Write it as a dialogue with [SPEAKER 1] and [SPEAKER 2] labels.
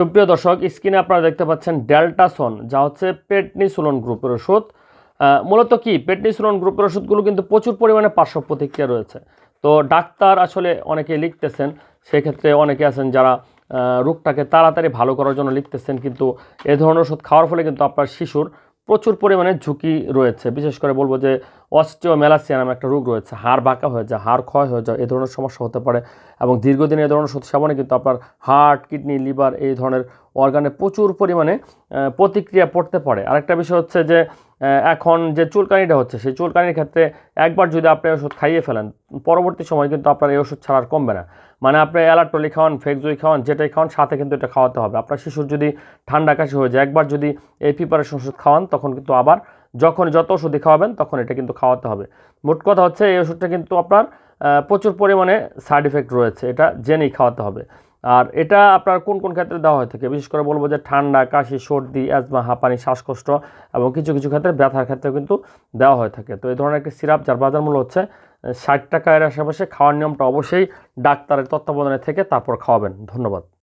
[SPEAKER 1] সুপ্রিয় দর্শক, স্ক্রিনে আপনারা দেখতে পাচ্ছেন ডেল্টাসন, যা হচ্ছে পেটনিসুলন গ্রুপের ওষুধ। মূলত কি? পেটনিসুলন গ্রুপের ওষুধগুলো কিন্তু প্রচুর পরিমাণে পার্শ্ব প্রতিক্রিয়া রয়েছে। তো ডাক্তার আসলে অনেকে লিখতেছেন, সেক্ষেত্রে অনেকে আছেন যারা রোগটাকে তাড়াতাড়ি ভালো করার জন্য লিখতেছেন, কিন্তু এ ধরনের ওষুধ খাওয়ার ফলে কিন্তু আপনার শিশুর প্রচুর পরিমাণে ঝুঁকি রয়েছে। বিশেষ করে বলব যে অস্টিওমেলাসিয়া নামে একটা রোগ রয়েছে, হাড় বাঁকা হয়ে যায়, হাড় ক্ষয় হয়ে যায়, এ ধরনের সমস্যা হতে পারে এবং দীর্ঘদিন এ ধরনের সেবনে কিন্তু আপনার হার্ট, কিডনি, লিভার এই ধরনের অর্গানে প্রচুর পরিমাণে প্রতিক্রিয়া পড়তে পারে। আরেকটা বিষয় হচ্ছে যে এখন যে চুলকানিটা হচ্ছে, সেই চুলকানির ক্ষেত্রে একবার যদি আপনি ওষুধ খাইয়ে ফেলেন, পরবর্তী সময় কিন্তু আপনার এই ওষুধ ছাড়া আর কমবে না। মানে আপনি অ্যালার্টলি খাওয়ান ফেকজুই খাওয়ান, যেটাই খাওয়ান, সাথে কিন্তু এটা খাওয়াতে হবে। আপনার শিশুর যদি ঠান্ডা কাশি হয়ে যায়, একবার যদি এই প্রিপারেশন ওষুধ খাওয়ান, তখন কিন্তু আবার যখন যত ওষুধই খাওয়াবেন, তখন এটা কিন্তু খাওয়াতে হবে। মোট কথা হচ্ছে, এই ওষুধটা কিন্তু আপনার প্রচুর পরিমাণে সাইড এফেক্ট রয়েছে। এটা জেনেই খাওয়াতে হবে। আর এটা আপনার কোন কোন ক্ষেত্রে দেওয়া হয়ে থাকে? বিশেষ করে বলব যে ঠান্ডা, কাশি, সর্দি অ্যাজমা হাঁপানি, শ্বাসকষ্ট এবং কিছু কিছু ক্ষেত্রে ব্যথার ক্ষেত্রে কিন্তু দেওয়া হয়ে থাকে। তো এই ধরনের একটি সিরাপ যার বাজার মূল্য হচ্ছে ষাট টাকা এর আশেপাশে খাওয়ার নিয়মটা অবশ্যই ডাক্তারের তত্ত্বাবধানে থেকে তারপর খাওয়াবেন। ধন্যবাদ।